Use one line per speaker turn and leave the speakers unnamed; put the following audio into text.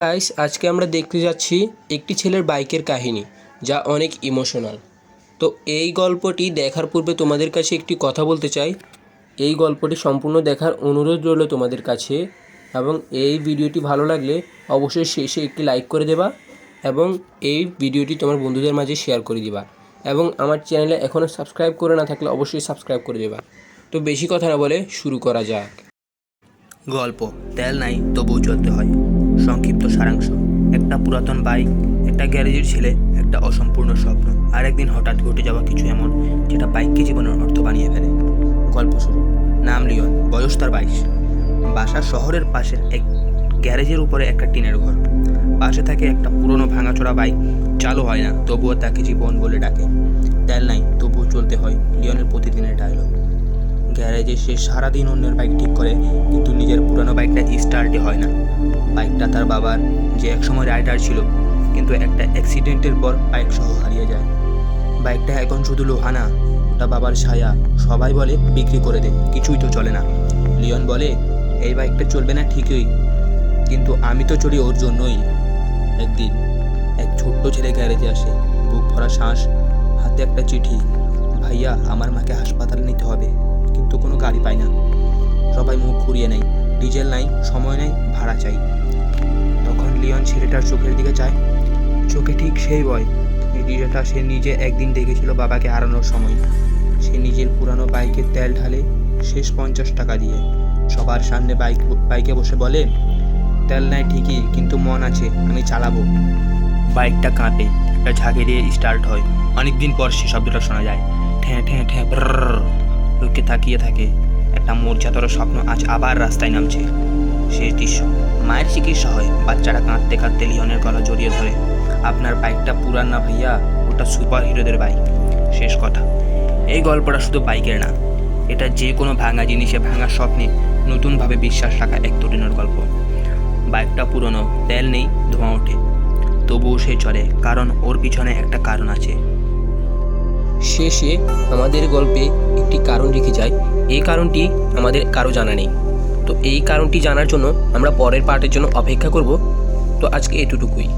Guys আজকে আমরা দেখতে যাচ্ছি একটি ছেলের বাইকের কাহিনী, যা অনেক ইমোশনাল তো এই গল্পটি দেখার পূর্বে তোমাদের কাছে একটি কথা বলতে চাই। এই গল্পটি সম্পূর্ণ দেখার অনুরোধ রইল তোমাদের কাছে, এবং এই ভিডিওটি ভালো লাগলে অবশ্যই শেষে একটি লাইক করে দেবা, এবং এই ভিডিওটি তোমার বন্ধুদের মাঝে শেয়ার করে দিবা, এবং আমার চ্যানেলে এখনও সাবস্ক্রাইব করে না থাকলে অবশ্যই সাবস্ক্রাইব করে দেবা। তো বেশি কথা না বলে শুরু করা যাক।
গল্প। তেল নাই, তবুও চলতে হয়। সংক্ষিপ্ত সারাংশ। একটা পুরাতন বাইক একটা গ্যারেজের ছেলে, একটা অসম্পূর্ণ স্বপ্ন। আর একদিন হঠাৎ ঘটে যাওয়া কিছু এমন, যেটা বাইককে জীবনের অর্থ বানিয়ে ফেলে। গল্প শুরু। নাম লিওন, বয়স তার বাইশ। বাসা শহরের পাশের এক গ্যারেজের উপরে একটা টিনের ঘর। পাশে থাকে একটা পুরনো ভাঙাচোরা বাইক। চালু হয় না, তবুও তাকে জীবন বলে ডাকে। তেল নাই, তবুও চলতে হয় লিওনের প্রতিদিনের ডায়লগ গ্যারেজে সে সারাদিন অন্যের বাইক ঠিক করে, কিন্তু নিজের পুরানো বাইকটা স্টার্টই হয় না। বাইকটা তার বাবার, যে একসময় রাইডার ছিল, কিন্তু একটা অ্যাক্সিডেন্টের পর বাইক সহ হারিয়ে যায়। বাইকটা এখন শুধু লোহা না, ওটা বাবার ছায়া। সবাই বলে, বিক্রি করে দে। কিছুই তো চলে না। লিওন বলে, এই বাইকটা চলবে না ঠিকই, কিন্তু আমি তো চলি ওর জন্যই। একদিন এক ছোট্ট ছেলে গ্যারেজে আসে, বুক ভরা শ্বাস, হাতে একটা চিঠি, ভাইয়া, আমার মাকে হাসপাতালে নিতে হবে। কিন্তু কোনো গাড়ি পায় না। সবাই মুখ ঘুরিয়ে নেয়। ডিজেল নাই, সময় নেই, ভাড়া চাই। তখন লিওন ছেলেটার চোখের দিকে চায়। চোখে ঠিক সেই বয় এই ডিজেলটা সে নিজে একদিন দেখেছিল বাবাকে হারানোর সময়। সে নিজের পুরানো বাইকে তেল ঢালে শেষ পঞ্চাশ টাকা দিয়ে। সবার সামনে বাইক, বাইকে বসে বলে, তেল নাই ঠিকই, কিন্তু মন আছে, আমি চালাবো। বাইকটা কাঁপে, একটা ঝাঁকে দিয়ে স্টার্ট হয়। অনেকদিন পর সে শব্দটা শোনা যায়। ঠ্যাঁ ঠ্যাঁ ঠ্যাঁ লোককে তাকিয়ে থাকে। একটা মূর্ছাতর স্বপ্ন আজ আবার রাস্তায় নামছে। শেষ দৃশ্য। মায়ের চিকিৎসা হয়। বাচ্চারা কাঁদতে কাঁদতে লিওনের গলা জড়িয়ে ধরে। আপনার বাইকটা পুরান না ভাইয়া? ওটা সুপার হিরোদের বাইক। শেষ কথা। এই গল্পটা শুধু বাইকের না। এটা যে কোনো ভাঙা জিনিসে ভাঙা স্বপ্নে নতুনভাবে বিশ্বাস রাখা এক তরুণের গল্প। বাইকটা পুরনো, তেল নেই, ধোঁয়া ওঠে। তবুও সে চলে, কারণ ওর পিছনে একটা কারণ আছে।
শেষে আমাদের গল্পে একটি কারণ রেখে যায়। এই কারণটি আমাদের কারও জানা নেই। তো এই কারণটি জানার জন্য আমরা পরের পার্টের জন্য অপেক্ষা করব। তো আজকে এটুকুই